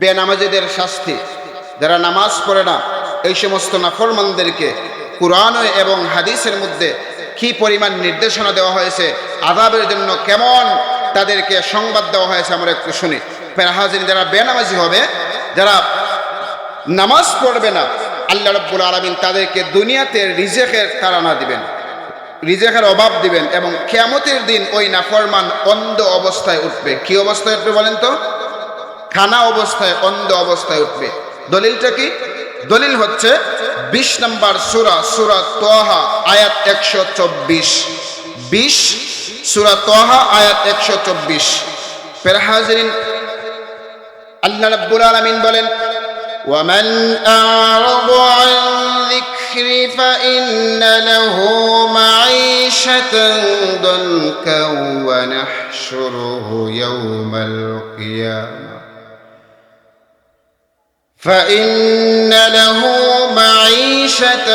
বেনামাজিদের শাস্তি। যারা নামাজ পড়ে না, এই সমস্ত নাফরমানদেরকে কোরআন এবং হাদিসের মধ্যে কি পরিমাণ নির্দেশনা দেওয়া হয়েছে আদাবের জন্য কেমন তাদেরকে সংবাদ দেওয়া হয়েছে আমরা একটু শুনি। ফেরহাজিন যারা বেনামাজি হবে, যারা নামাজ পড়বে না, আল্লাহ রব্বুল আলমিন তাদেরকে দুনিয়াতে রিজেকের তারানা দিবেন, রিজেকের অভাব দিবেন এবং কেয়ামতের দিন ওই নাফরমান অন্ধ অবস্থায় উঠবে। কি অবস্থায় উঠবে বলেন তো? খানা অবস্থায় অন্ধ অবস্থায় উঠবে দলিলটা কি দলিল হচ্ছে বিশ নম্বর সুরা সুরা তোহা আয়াত একশো চব্বিশ বিশ সুরা তোহা আয়াত একশো চব্বিশ পেরহাজরিন আল্লাহ রাব্বুল আলামিন বলেন ومن أعرض عن ذكري فإن له معيشة ضنكا ونحشره يوم القيامة فإن له معيشة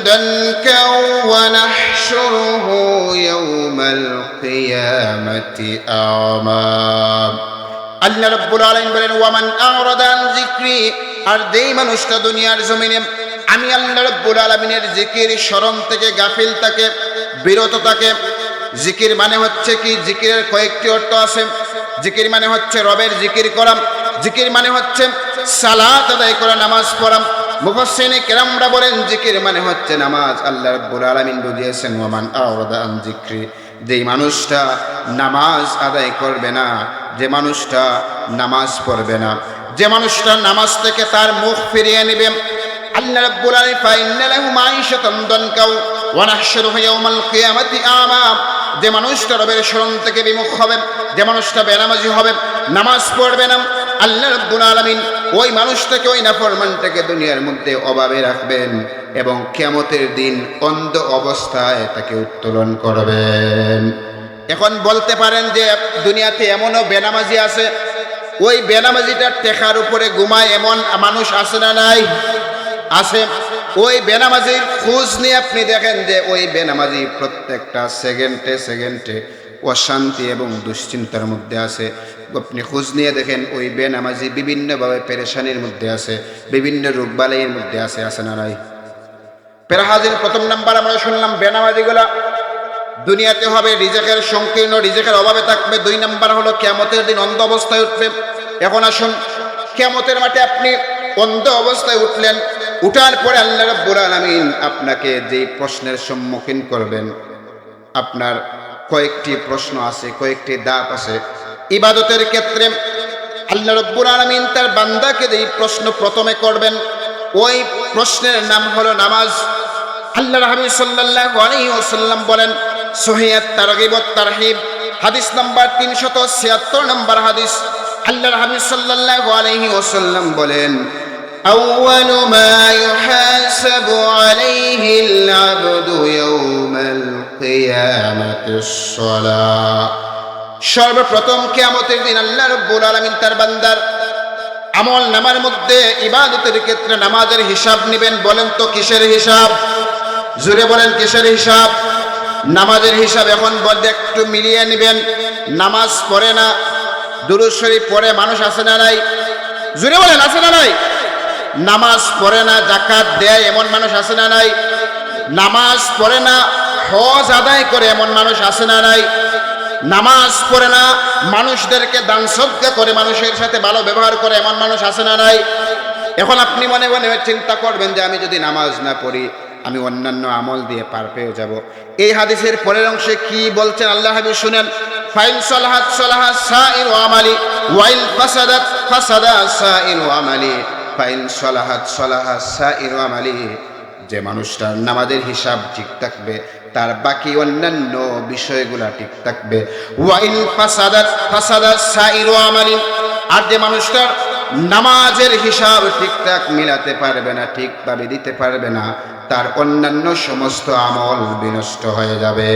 ضنكا ونحشره يوم القيامة أعمى আল্লাহ রাব্বুল আলামিন বলেন ওয়ামান আরাদান যিকরি আর যেই মানুষটা দুনিয়ার জমিনে আমি আল্লাহ রাব্বুল আলামিনের জিকির স্মরণ থেকে গাফিল থাকে বিরত থাকে জিকির মানে হচ্ছে কি জিকিরের কয়েকটি অর্থ আছে জিকির মানে হচ্ছে রবের জিকির করা জিকির মানে হচ্ছে সালাত আদায় করা, নামাজ পড়া। মুফাসসিনে কেরামরা বলেন, জিকির মানে হচ্ছে নামাজ। আল্লাহ রাব্বুল আলামিন বুঝিয়েছেন, ওয়ামান আরাদান যিকরি যেই মানুষটা নামাজ আদায় করবে না, যে মানুষটা নামাজ পড়বে না। যে মানুষটা নামাজ থেকে তার মুখ ফিরিয়ে নেবে। আল্লাহ রাব্বুল আলামিন ফাইন্না লাহু মাঈশাতান দানকাও ওয়া নাহশুরুহু ইয়াওমাল কিয়ামাতি আমা। যে মানুষটা রবের স্মরণ থেকে বিমুখ হবে, যে মানুষটা বেনামাজি হবে, নামাজ পড়বে না। আল্লাহ রাব্বুল আলামিন ওই মানুষটাকে ওই নাফরমানটাকে দুনিয়ার মধ্যে অভাবে রাখবেন এবং কিয়ামতের দিন অন্ধ অবস্থায় তাকে উত্তোলন করবেন। এখন বলতে পারেন যে দুনিয়াতে এমনও বেনামাজি আছে, ওই বেনামাজিটার টেকার উপরে ঘুমায় এমন মানুষ আছে না নাই? আছে। ওই বেনামাজির খোঁজ নিয়ে আপনি দেখেন যে ওই বেনামাজি প্রত্যেকটা সেকেন্ডে সেকেন্ডে অশান্তি এবং দুশ্চিন্তার মধ্যে আছে। আপনি খোঁজ নিয়ে দেখেন, ওই বেনামাজি বিভিন্নভাবে পেরেশানির মধ্যে আছে, বিভিন্ন রোগবালাইয়ের মধ্যে আছে আছে না নাই? পেরাহাজির প্রথম নাম্বার আমরা শুনলাম, বেনামাজিগুলা দুনিয়াতে হবে, রিজেকের সংকীর্ণ, রিজেকের অভাবে থাকবে। দুই নাম্বার হলো কেমতের দিন অন্ধ অবস্থায় উঠবে। এখন আসুন কেমতের মাঠে আপনি অন্ধ অবস্থায় উঠলেন, উঠার পরে আল্লাহ রাব্বুল আলামিন আপনাকে যেই প্রশ্নের সম্মুখীন করবেন, আপনার কয়েকটি প্রশ্ন আছে, কয়েকটি দাপ আছে। ইবাদতের ক্ষেত্রে আল্লাহ রব্বুল আলামিন তার বান্দাকে যেই প্রশ্ন প্রথমে করবেন ওই প্রশ্নের নাম হলো নামাজ আল্লাহ হাবিব সাল্লাল্লাহু আলাইহি ওয়াসাল্লাম বলেন সহিয়াত তারগিব ওয়াত তারহিব হাদিস নাম্বার 376 নম্বর হাদিস আল্লাহ হাবিব সাল্লাল্লাহু আলাইহি ওয়াসাল্লাম বলেন أول ما يحاسب عليه العبد يوم القيامة الصلاة সর্বপ্রথম কিয়ামতের দিন আল্লাহ রব্বুল আলামিন তার বান্দার আমল নামার মধ্যে ইবাদতের ক্ষেত্রে নামাজের হিসাব নেবেন। বলেন তো কিসের হিসাব? জুড়ে বলেন কিসের হিসাব? নামাজের হিসাব এখন বলতে একটু মিলিয়ে নেবেন। নামাজ পড়ে না, দুরুদ শরীফ পড়ে মানুষ আসে না নাই? জুড়ে বলেন, আছে না নাই? নামাজ পড়ে না জাকাত দেয় এমন মানুষ আসে না নাই? নামাজ পড়ে না, হজ আদায় করে এমন মানুষ আসে না নাই? নামাজ পড়ে না, মানুষদেরকে দান করে, মানুষের সাথে ভালো ব্যবহার করে, এমন মানুষ আছে না নাই? এখন আপনি মনে মনে চিন্তা করবেন যে আমি যদি নামাজ না পড়ি, আমি অন্যান্য আমল দিয়ে পার পেয়ে যাব। এই হাদিসের পরের অংশে কি বলছেন আল্লাহ হাবিব শুনেন, ফাইন সলাহাত সলাহা সাইর আমালি, ওয়াইল ফাসাদাত ফাসাদা সাইর আমালি, ফাইন সলাহাত সলাহা সাইর আমালি। যে মানুষটার নামাজের হিসাব ঠিক থাকবে, তার বাকি অন্যান্য বিষয়গুলা ঠিক থাকবে। ওয়াইল ফাসাদাত, ফাসাদা সাইর আমালি। আর যে মানুষটার নামাজের হিসাব ঠিকঠাক মিলাতে পারবে না, ঠিকভাবে দিতে পারবে না, তার অন্যান্য সমস্ত আমল বিনষ্ট হয়ে যাবে।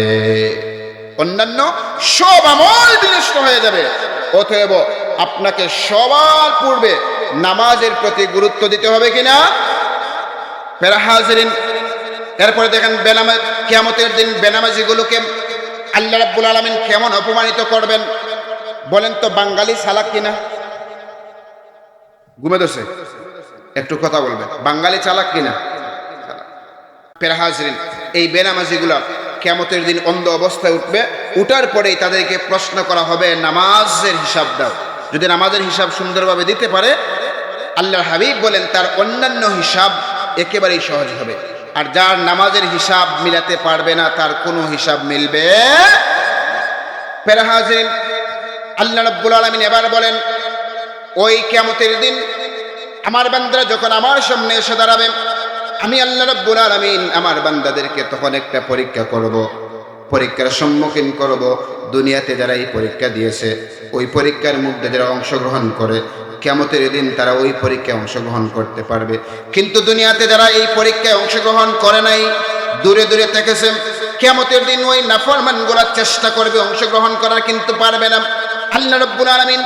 অন্যান্য সব আমল বিনষ্ট হয়ে যাবে। অতএব আপনাকে সবার পূর্বে নামাজের প্রতি গুরুত্ব দিতে হবে কিনা? ফেরা হাজরিন। এরপরে দেখেন বেনামা, কিয়ামতের দিন বেনামাজিগুলোকে আল্লাহ রাব্বুল আলামিন কেমন অপমানিত করবেন, বলেন তো বাঙালি সালাক কিনা? ঘুমে ধরছে। একটু কথা বলবেন বাঙালি চালাক কিনা? পেরা হাজরিন, এই বেনামাজিগুলা কেমতের দিন অন্ধ অবস্থায় উঠবে, উঠার পরেই তাদেরকে প্রশ্ন করা হবে, নামাজের হিসাব দাও। যদি নামাজের হিসাব সুন্দরভাবে দিতে পারে আল্লাহ হাবিব বলেন, তার অন্যান্য হিসাব একেবারেই সহজ হবে আর যার নামাজের হিসাব মিলাতে পারবে না, তার কোনো হিসাব মিলবে পেরা হাজরিন আল্লাহ রব্বুল আলমিন এবার বলেন, ওই কেমতের দিন আমার বান্দারা যখন আমার সামনে এসে দাঁড়াবে, আমি আল্লাহ রব্বুল আলমিন আমার বান্দাদেরকে তখন একটা পরীক্ষা করব। পরীক্ষার সম্মুখীন করব দুনিয়াতে যারা এই পরীক্ষা দিয়েছে, ওই পরীক্ষার মধ্যে যারা অংশগ্রহণ করে কেমতের দিন তারা ওই পরীক্ষায় অংশগ্রহণ করতে পারবে। কিন্তু দুনিয়াতে যারা এই পরীক্ষায় অংশগ্রহণ করে নাই, দূরে দূরে থেকেছে কেমতের দিন ওই নাফরমান গোলার চেষ্টা করবে অংশগ্রহণ করার, কিন্তু পারবে না। আল্লাহ রব্বুল আলমিন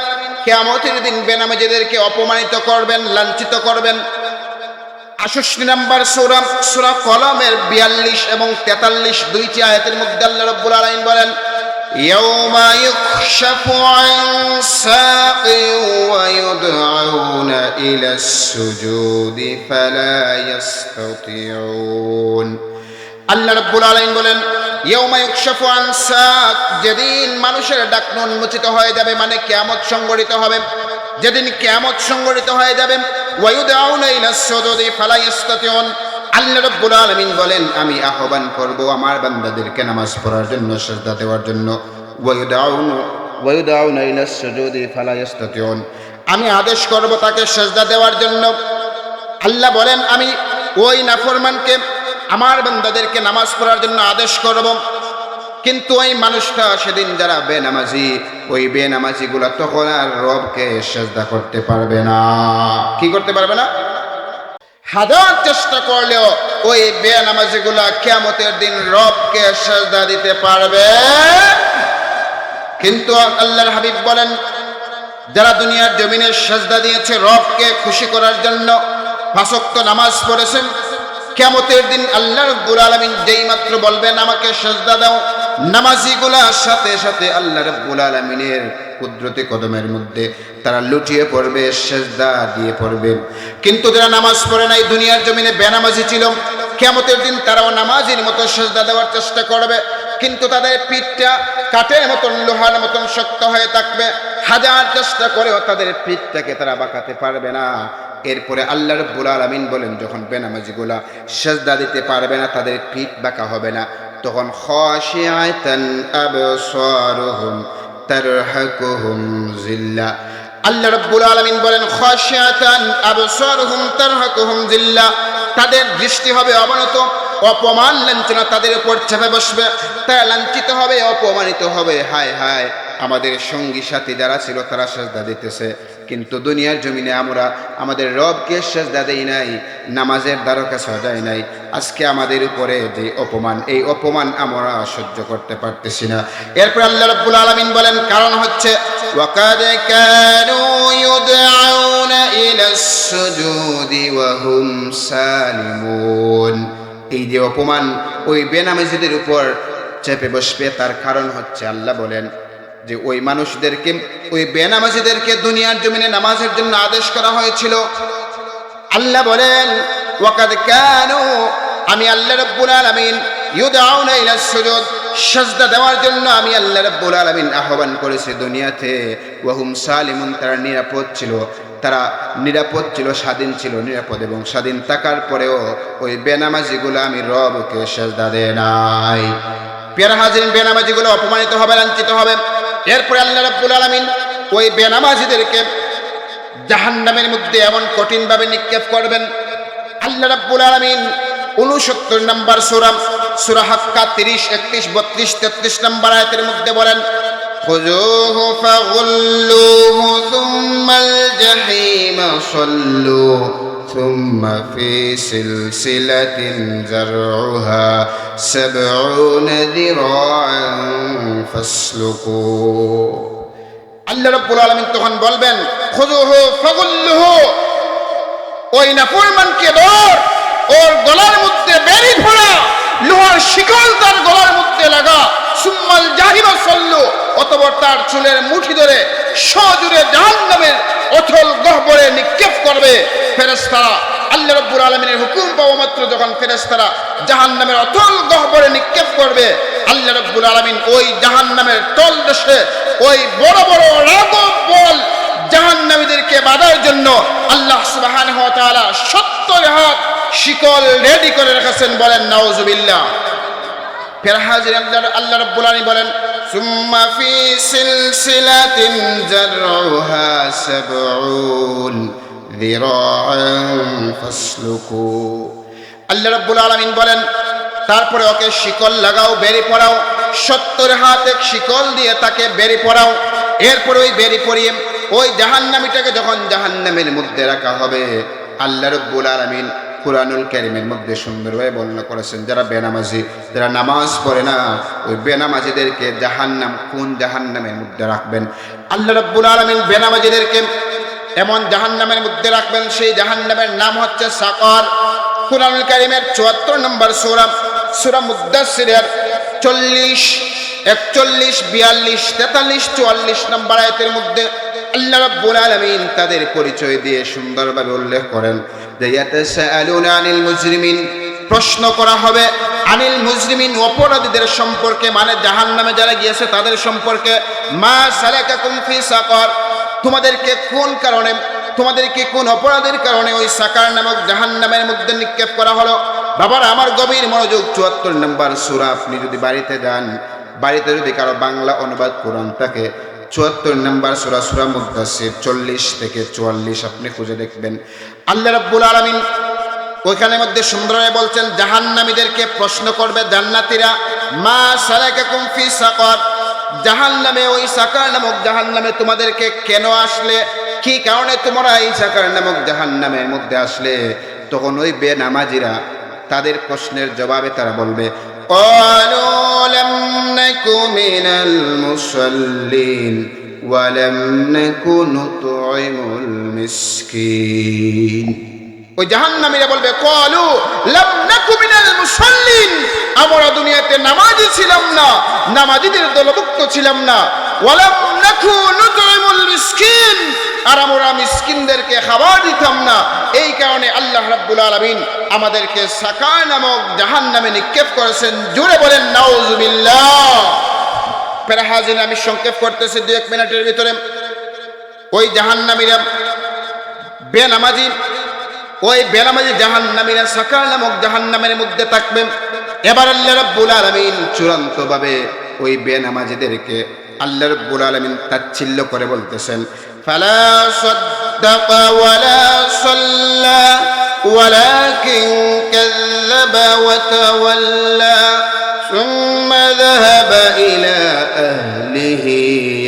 কেয়ামতের দিন বেনামেজেদেরকে অপমানিত করবেন, লাঞ্ছিত করবেন। আষষ্টি নাম্বার সুরা সুরা কলমের বিয়াল্লিশ এবং তেতাল্লিশ দুইটি আয়াতের মধ্যে আল্লাহ রব্বুল আলমিন বলেন ইয়ৌমায়ুক يكشف عن ساق ويدعون إلى السجود فلا يستطيعون আল্লাহ রব্বুল আলামিন বলেন ইয়াউমা ইউকশাফু আন সাক যেদিন মানুষের ডাক উন্মোচিত হয়ে যাবে মানে কিয়ামত সংগঠিত হবে যেদিন কিয়ামত সংগঠিত হয়ে যাবে ওয়ায়ুদাউনা ইলা সুজুদি ফালা ইস্তাতিউন আল্লাহ রব্বুল আলামিন বলেন আমি আহ্বান করব আমার বান্দাদেরকে নামাজ পড়ার জন্য সিজদা দেওয়ার জন্য আমি আদেশ করব তাকে সিজদা দেওয়ার জন্য। আল্লাহ বলেন, আমি ওই নাফরমানকে, আমার বান্দাদেরকে নামাজ পড়ার জন্য আদেশ করব। কিন্তু ওই মানুষটা সেদিন যারা বেনামাজি, ওই বেনামাজি গুলা তখন আর রবকে সেজদা করতে পারবে না। কি করতে পারবে না? হাজার চেষ্টা করলেও ওই বেনামাজি গুলা কেমতের দিন রবকে সেজদা দিতে পারবে কিন্তু আল্লাহর হাবিব বলেন, যারা দুনিয়ার জমিনে সেজদা দিয়েছে রবকে খুশি করার জন্য ফাঁসক্ত নামাজ পড়েছেন কেমতের দিন আল্লাহ রব্বুল আলমিন যেই মাত্র বলবেন, আমাকে সেজদা দাও। নামাজিগুলার সাথে সাথে আল্লাহ রব্বুল আলমিনের কুদরতি কদমের মধ্যে তারা লুটিয়ে পড়বে, সেজদা দিয়ে পড়বে। কিন্তু যারা নামাজ পড়ে নাই, দুনিয়ার জমিনে বেনামাজি ছিল কেমতের দিন তারাও নামাজির মতো সেজদা দেওয়ার চেষ্টা করবে। কিন্তু তাদের পিঠটা কাঠের মতন, লোহার মতন শক্ত হয়ে থাকবে। হাজার চেষ্টা করেও তাদের পিঠটাকে তারা বাঁকাতে পারবে না। এরপরে আল্লাহ রব্বুল আলমিন বলেন, যখন বেনামাজিগুলা সেজদা দিতে পারবে না, তাদের পিঠ বাঁকা হবে না। তখন জিল্লা। আল্লাহ রব্বুল আলমিন বলেন, খশিয়াতান আবসারুহুম, তারহাকুহুম জিল্লা। তাদের দৃষ্টি হবে অবনত। অপমান লাঞ্ছনা তাদের উপর চেপে বসবে তারা লাঞ্ছিত হবে অপমানিত হবে হায় হায় আমাদের সঙ্গী সাথী যারা ছিল তারা সেজদা দিতেছে কিন্তু দুনিয়ার জমিনে আমরা আমাদের রবকে সেজদা দেই নাই নামাজের দ্বারকা সাজাই নাই আজকে আমাদের উপরে যে অপমান এই অপমান আমরা সহ্য করতে পারতেছি না এরপর আল্লাহ রাব্বুল আলামিন বলেন কারণ হচ্ছে وقد كانوا يدعون إلى السجود وهم سالمون এই যে অপমান, ওই বেনামেজিদের উপর চেপে বসবে, তার কারণ হচ্ছে আল্লাহ বলেন যে ওই মানুষদেরকে, ওই বেনামাজিদেরকে দুনিয়ার জমিনে নামাজের জন্য আদেশ করা হয়েছিল। আল্লাহ বলেন, ওয়াকাদ কানু, আমি আল্লাহ রাব্বুল আলামিন ইউদাউনা ইলা সুজুদ। সাজদা দেওয়ার জন্য আমি আল্লাহ রাব্বুল আলামিন আহ্বান করেছি দুনিয়াতে। ওয়াহুম সালিমুন, তারা নিরাপদ ছিল। তারা নিরাপদ ছিল, স্বাধীন ছিল, নিরাপদ এবং স্বাধীন থাকার পরেও ওই বেনামাজিগুলো আমি রবকে সেজদা দে নাই। পেয়ারা হাজির বেনামাজিগুলো অপমানিত হবে, লাঞ্ছিত হবে। এরপরে আল্লাহ রাব্বুল আলামিন ওই বেনামাজিদেরকে জাহান্নামের মধ্যে এমন কঠিনভাবে নিক্ষেপ করবেন। আল্লাহ রাব্বুল আলামিন উনসত্তর নম্বর সূরা সূরা হাক্কা তিরিশ একত্রিশ বত্রিশ তেত্রিশ নম্বর আয়াতের মধ্যে বলেন خذوه فغلوه ثم الجحيم صلوا ثم في سلسلة زرعها سبعون ذراعا فاسلكوه আল্লাহ রাব্বুল আলামিন তখন বলবেন খুযুহু ফাগুল্লুহু ওই নাফরমানকে ধর ওর গলার মধ্যে বেরি ফোড়া লোহার শিকল তার গলার মধ্যে লাগা। সুম্মাল জাহিমা সল্লু, অতঃপর তার চুলের মুঠি ধরে সজুরে জাহান্নামের অথল গহ্বরে নিক্ষেপ করবে। ফেরেস্তারা আল্লাহ রব্বুল আলমিনের হুকুম পাওয়া মাত্র যখন ফেরেস্তারা জাহান নামের অতল গহ্বরে নিক্ষেপ করবে, আল্লাহ রব্বুল আলমিন ওই জাহান নামের তল দেশে ওই বড় বড় রাগব বল জাহান্নামীদেরকে বাধার জন্য আল্লাহ সুবহানাহু ওয়া তাআলা 70 হাত শিকল রেডি করে রেখেছেন বলেন নওজুবিল্লা ফের হাজির আল্লাহ আলী বলেন বলেন, তারপরে ওকে শিকল লাগাও, বেরি পড়াও সত্তর হাত এক শিকল দিয়ে তাকে বেরি পড়াও এরপর ওই বেরি পড়িয়ে ওই জাহান্নামিটাকে যখন জাহান্নামের মধ্যে রাখা হবে, আল্লাহ রব্বুল আলমিন কুরআনুল কারীমের মধ্যে সুন্দরভাবে বর্ণনা করেছেন। যারা বেনামাজি, যারা নামাজ পড়ে না, ওই বেনামাজিদেরকে জাহান্নাম, কোন জাহান্নামের মধ্যে রাখবেন? আল্লাহ রব্বুল আলামিন বেনামাজিদেরকে এমন জাহান্নামের মধ্যে রাখবেন, সেই জাহান্নামের নাম হচ্ছে সাকর। কুরআনুল কারীমের চুয়াত্তর নম্বর সুরাম সূরা মুদ্দাসসিরের চল্লিশ, একচল্লিশ, বিয়াল্লিশ, তেতাল্লিশ, চুয়াল্লিশ নম্বর আয়তের মধ্যে আল্লাহ রাব্বুল আলামিন তাদের পরিচয় দিয়ে সুন্দরভাবে উল্লেখ করেন। আনিল মুজরিমিন। প্রশ্ন করা হবে, আনিল মুজরিমিন অপরাধীদের সম্পর্কে মানে জাহান্নামে যারা গিয়েছে তাদের সম্পর্কে, মা সালাকাকুম ফি সাকর। তোমাদেরকে কোন কারণে, তোমাদেরকে কোন অপরাধের কারণে ওই সাকার নামক জাহান্নামের মধ্যে নিক্ষেপ করা হলো? বাবার আমার গভীর মনোযোগ, চুয়াত্তর নম্বর সুরা, আপনি যদি বাড়িতে যান, বাড়িতে যদি কারও বাংলা অনুবাদ কোরআন থাকে, চুয়াত্তর নম্বর সুরা সুরা মুদাসির চল্লিশ থেকে চুয়াল্লিশ, আপনি খুঁজে দেখবেন। আল্লাহ রাব্বুল আলামিন ওইখানের মধ্যে সুন্দরভাবে বলছেন জাহান্নামীদেরকে প্রশ্ন করবে জান্নাতীরা মা সালাকাকুম ফি সাকর জাহান্নামে ওই সাকার নামক জাহান্নামে তোমাদেরকে কেন আসলে কি কারণে তোমরা এই সাকার নামক জাহান্নামের মধ্যে আসলে তখন ওই বেনামাজিরা তাদের প্রশ্নের জবাবে তারা বলবে قالوا لم نك من المصلين ওয়ালাম নাকুনু তুইমুল মিসকিন। ওই জাহান্নামীরা বলবে, কলু, লাম নাকু মিনাল মুসাল্লিন। আমরা দুনিয়াতে নামাজি ছিলাম না, নামাজিদের দলভুক্ত ছিলাম না। ওয়ালাম নাকু নুতুইমুল মিসকিন। আর আমরা মিসকিনদেরকে খাবার দিতাম না। এই কারণে আল্লাহ রাব্বুল আলামিন আমাদেরকে সাকা নামক জাহান্নামে নিক্ষেপ করেছেন। জোরে বলেন, নাউজুবিল্লাহ। ফের হাজির আমি সংক্ষেপ করতেছি দু এক মিনিটের ভিতরে ওই জাহান্নামীরা বেনামাজি ওই বেনামাজি জাহান্নামীরা সাকার নামক জাহান্নামের মধ্যে থাকবেন এবার আল্লাহ রাব্বুল আলামিন চূড়ান্ত ভাবে ওই বেনামাজিদেরকে আল্লাহ রাব্বুল আলামিন তাচ্ছিল্য করে বলতেছেন فلا صدق ولا صلى ولكن كذب وتولى ثم ذهب إلى أهله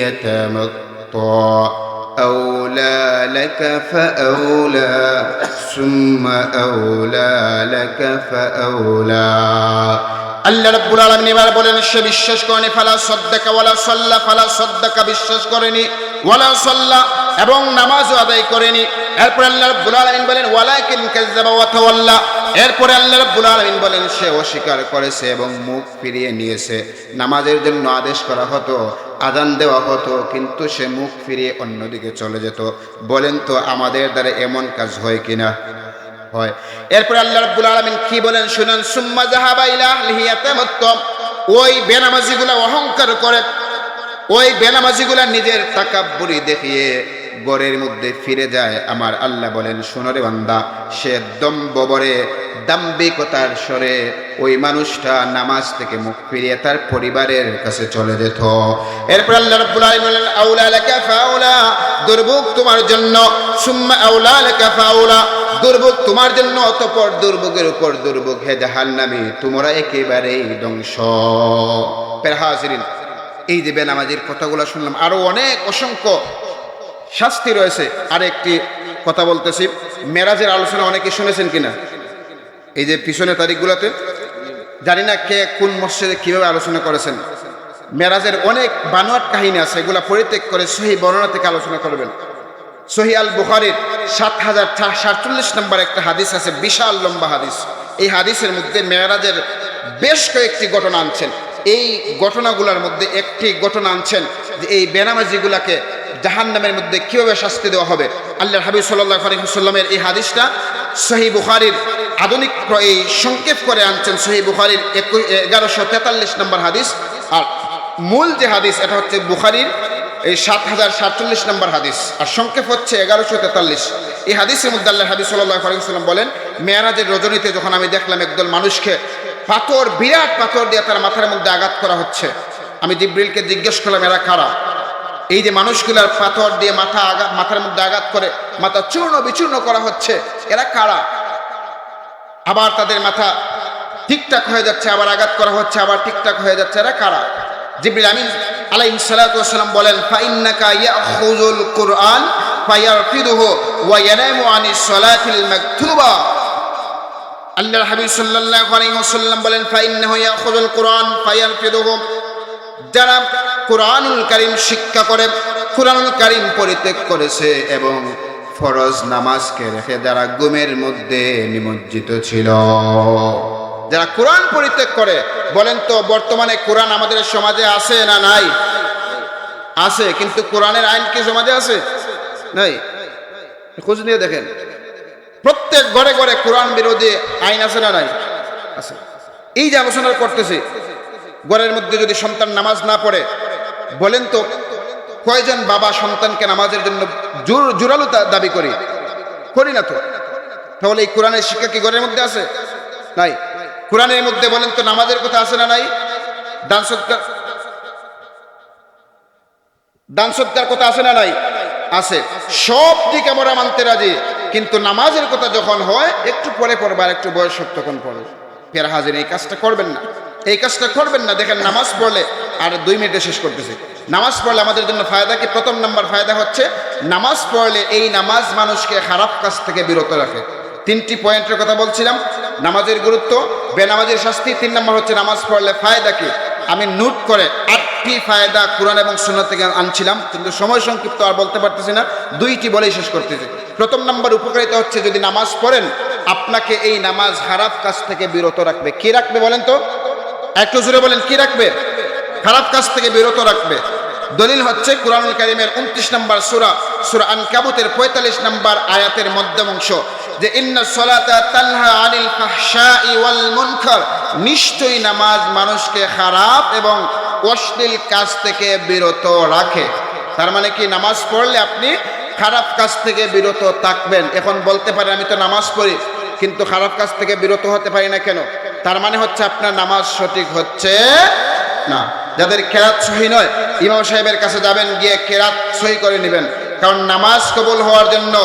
يتمطى. أولى لك فأولى ثم أولى لك فأولى. আল্লাহ রাব্বুল এবার বলেন, সে বিশ্বাস করেনি, ফালা সদ্দাকা ওয়ালা সাল্লা, ফালা সদ্দাকা বিশ্বাস করেনি, ওয়ালা সাল্লা, এবং নামাজও আদায় করেনি। এরপর আল্লাহ রাব্বুল আলামিন বলেন, ওয়ালাকিন কাযযাবা ওয়া এরপরে আল্লাহ রাব্বুল আলামিন বলেন, সে অস্বীকার করেছে এবং মুখ ফিরিয়ে নিয়েছে। নামাজের জন্য আদেশ করা হতো আদান দেওয়া হতো, কিন্তু সে মুখ ফিরিয়ে অন্যদিকে চলে যেত। বলেন তো, আমাদের দ্বারা এমন কাজ হয় কিনা? হয়। এরপর আল্লাহ রাব্বুল আলামিন কি বলেন শুনেন, সুম্মা যাহাবা ইলা আহলিহি ইয়াতামাত্তাম ওই বেনামাজিগুলা অহংকার করে, ওই বেনামাজিগুলা নিজের তাকাব্বুরি দেখিয়ে গড়ের মধ্যে ফিরে যায়। আমার আল্লাহ বলেন সোনরে বান্দা, সে দম্বরে দাম্বিকতার স্বরে ওই মানুষটা নামাজ থেকে মুখ ফিরিয়ে তার পরিবারের কাছে চলে যেত। এরপর আল্লাহ রাব্বুল আলামিন বলেন, আউলা লাকা ফাউলা, দুর্ভোগ তোমার জন্য। সুম্মা আউলা লাকা ফাউলা দুর্ভোগ তোমার জন্য, অতপর দুর্ভোগের উপর দুর্ভোগ হে জাহান্নামী, তোমরা একেবারেই ধ্বংস। পেরহাজরিন এই যে বেনামাজির কথাগুলো শুনলাম, আরও অনেক অসংখ্য শাস্তি রয়েছে। আর একটি কথা বলতেছি, মেরাজের আলোচনা অনেকে শুনেছেন কিনা? এই যে পিছনে তারিখগুলোতে, জানি না কে কোন মসজিদে কীভাবে আলোচনা করেছেন। মেরাজের অনেক বানোয়াট কাহিনী আছে, এগুলা পরিত্যাগ করে সেই বর্ণনা থেকে আলোচনা করবেন। সহি আল বুখারির সাত হাজার সাতচল্লিশ নম্বর একটা হাদিস আছে, বিশাল লম্বা হাদিস। এই হাদিসের মধ্যে মেয়ারাজের বেশ কয়েকটি ঘটনা আনছেন। এই ঘটনাগুলোর মধ্যে একটি ঘটনা আনছেন যে এই বেনামাজিগুলাকে জাহান্নামের মধ্যে কীভাবে শাস্তি দেওয়া হবে। আল্লাহ হাবিব সাল্লাহ আলহিহাল্লামের এই হাদিসটা সহি বুখারির আধুনিক এই সংক্ষেপ করে আনছেন, সহি বুখারির এগারোশো তেতাল্লিশ নম্বর হাদিস। আর মূল যে হাদিস, এটা হচ্ছে বুখারির এই সাত হাজার সাতচল্লিশ নম্বর হাদিস। আর সংক্ষেপ হচ্ছে এগারোশো তেতাল্লিশ। এই হাদিসের মধ্যে আল্লাহ হাবিব সাল্লাহ বলেন, মেয়ারাজের রজনীতে যখন আমি দেখলাম একদল মানুষকে পাথর, বিরাট পাথর দিয়ে তার মাথার মধ্যে আঘাত করা হচ্ছে, আমি জিব্রিলকে জিজ্ঞেস করলাম, এরা কারা? এই যে মানুষগুলার পাথর দিয়ে মাথা আঘাত মাথার মধ্যে আঘাত করে মাথা চূর্ণ বিচূর্ণ করা হচ্ছে, এরা কারা? আবার তাদের মাথা ঠিকঠাক হয়ে যাচ্ছে, আবার আঘাত করা হচ্ছে, আবার ঠিকঠাক হয়ে যাচ্ছে, এরা কারা? জিব্রিল আমিন আলাইহিস সালাতু ওয়াসালাম বলেন, ফাইন্নাকা ইয়াখুযুল কুরআন ফায়ারফিদুহু ওয়া ইয়ানামু আনিস সালাতিল মাকতুবা। আল্লাহর হাবিব সাল্লাল্লাহু আলাইহি ওয়াসাল্লাম বলেন, ফাইন্নাহু ইয়াখুযুল কুরআন ফায়ারফিদুহু। যারা কোরআনুল কারিম শিক্ষা করে, কোরআনুল কারিম পরিত্যাগ করেছে এবং ফরজ নামাজকে রেখে যারা গুমের মধ্যে নিমজ্জিত ছিল। যারা কোরআন পরিত্যাগ করে, বলেন তো, বর্তমানে কোরআন আমাদের সমাজে আছে না নাই? আছে, কিন্তু কোরআনের আইন কি সমাজে আছে? নাই। খোঁজ নিয়ে দেখেন। প্রত্যেক ঘরে ঘরে কোরআন বিরোধী আইন আছে না নাই? আছে। এই যে আলোচনা করতেছি, ঘরের মধ্যে যদি সন্তান নামাজ না পড়ে, বলেন তো, কয়জন বাবা সন্তানকে নামাজের জন্য জোর, জোরালো দাবি করি? করি না তো। তাহলে এই কোরআনের শিক্ষা কি ঘরের মধ্যে আছে? নাই। কোরআনের মধ্যে বলেন তো, নামাজের কথা আছে না নাই? দান সৎকার দান সৎকার কথা আছে না নাই? আছে। সব দিক আমরা মানতে রাজি, কিন্তু নামাজের কথা যখন হয়, একটু পরে পড়বে আর একটু বয়স হোক তখন পড়বে ফের হাজির, এই কাজটা করবেন না। এই কাজটা করবেন না। দেখেন, নামাজ পড়লে আর দুই মিনিটে শেষ করতেছে। নামাজ পড়লে আমাদের জন্য ফায়দা কি? প্রথম নাম্বার ফায়দা হচ্ছে, নামাজ পড়লে এই নামাজ মানুষকে খারাপ কাজ থেকে বিরত রাখে। তিনটি পয়েন্টের কথা বলছিলাম। নামাজের গুরুত্ব, বেনামাজের শাস্তি, তিন নম্বর হচ্ছে নামাজ পড়লে ফায়দা কি? আমি নোট করে আটটি ফায়দা কোরআন এবং সুন্নাহ থেকে আনছিলাম, কিন্তু সময় সংক্ষিপ্ত আর বলতে পারতেছি না, দুইটি বলেই শেষ করতেছি। প্রথম নাম্বার উপকারিতা হচ্ছে যদি নামাজ পড়েন, আপনাকে এই নামাজ খারাপ কাজ থেকে বিরত রাখবে। কি রাখবে বলেন তো? একটু জোরে বলেন, কি রাখবে? খারাপ কাজ থেকে বিরত রাখবে। দলিল হচ্ছে কোরআনুল কারিমের উনত্রিশ নম্বর সুরা সুরা আন কাবুতের পঁয়তাল্লিশ নম্বর আয়াতের মধ্যম অংশ। যে ইন্না সলাতা তানহা আনিল ফাহশাই ওয়াল মুনকার, নিশ্চয়ই নামাজ মানুষকে খারাপ এবং অশ্লীল কাজ থেকে বিরত রাখে। তার মানে কি, নামাজ পড়লে আপনি খারাপ কাজ থেকে বিরত থাকবেন। এখন বলতে পারেন, আমি তো নামাজ পড়ি, কিন্তু খারাপ কাজ থেকে বিরত হতে পারি না কেন? তার মানে হচ্ছে আপনার নামাজ সঠিক হচ্ছে না। যাদের কেরাত সহি নয়, ইমাম সাহেবের কাছে যাবেন, গিয়ে কেরাত সহি করে নেবেন। কারণ নামাজ কবুল হওয়ার জন্য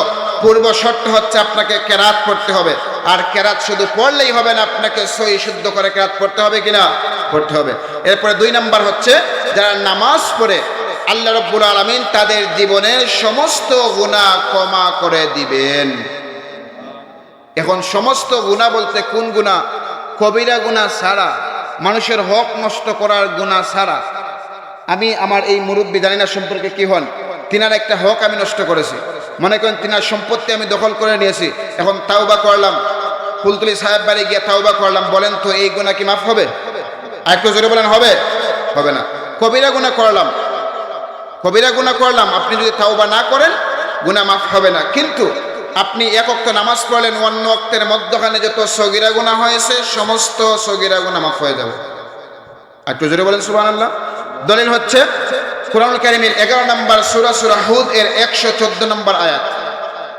পূর্ব শর্ত হচ্ছে আপনাকে কেরাত পড়তে হবে। আর কেরাত শুধু পড়লেই হবে না, আপনাকে সই শুদ্ধ করে কেরাত পড়তে হবে কিনা? পড়তে হবে। এরপরে দুই নাম্বার হচ্ছে, যারা নামাজ পড়ে, আল্লাহ রব্বুল আলমিন তাদের জীবনের সমস্ত গুণা ক্ষমা করে দিবেন। এখন সমস্ত গুণা বলতে কোন গুণা কবিরা গুণা ছাড়া, মানুষের হক নষ্ট করার গুণা ছাড়া। আমি আমার এই মুরব্বী জানি না সম্পর্কে কি হন। তিনার একটা হক আমি নষ্ট করেছি। মনে করেন তিনার সম্পত্তি আমি দখল করে নিয়েছি। এখন তাওবা করলাম। ফুলতুলি সাহেব বাড়ি গিয়ে তাওবা করলাম। বলেন তো, এই গুণা কি মাফ হবে? আর একটু জোরে বলেন, হবে? হবে না। কবিরা গুণা করলাম। কবিরা গুণা করলাম। আপনি যদি তাওবা না করেন গুণা মাফ হবে না। কিন্তু আপনি এক অক্ত নামাজ পড়লেন, অন্য অক্তের মধ্যখানে যত সগিরা গুণা হয়েছে, সমস্ত সগিরা গুণা মাফ হয়ে যাবে। আর একটু জোরে বলেন সুবাহ আল্লাহ দলিল হচ্ছে কোরআন কারিমের এগারো নম্বর সুরা সুরা হুদ এর একশো চোদ্দ নম্বর আয়াত।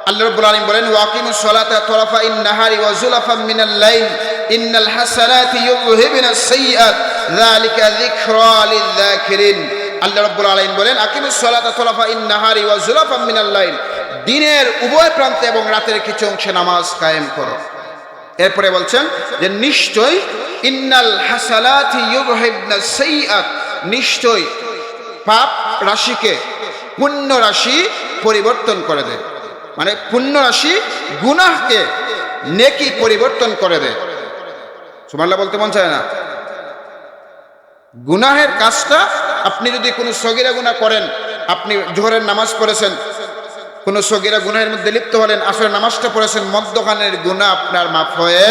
আল্লাহ রাব্বুল আলামিন বলেন ওয়াকিমু সলাতা তরফা ইন নাহারি ওয়া যুলাফাম মিনাল লাইল, ইন্নাল হাসানাতি ইউযহিবুনা সাইয়্যাত যালিকা যিকরা লিয-যাকিরিন আল্লাহ রাব্বুল আলামিন বলেন আকিমু সলাতা তরফা ইন নাহারি ওয়া যুলাফাম মিনাল লাইল, দিনের উভয় প্রান্তে এবং রাতের কিছু অংশে নামাজ কায়েম করো। এরপরে বলছেন যে, নিশ্চয় ইন্নাল হাসালাতি ইউযহিবনা সাইয়্যাত নিশ্চয় পাপ রাশিকে পুণ্য রাশি পরিবর্তন করে দেয়। মানে পুণ্য রাশি গুনাহকে নেকি পরিবর্তন করে দেয়। সুমাল্লা বলতে মন চায় না? গুনাহের কাজটা আপনি যদি কোনো সগিরা গুণা করেন, আপনি জোহরের নামাজ পড়েছেন, কোনো সগিরা গুনাহের মধ্যে লিপ্ত হলেন আসলে নামাজটা পড়েছেন মদ্যখানের গুণা আপনার মাফ হয়ে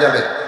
যাবে।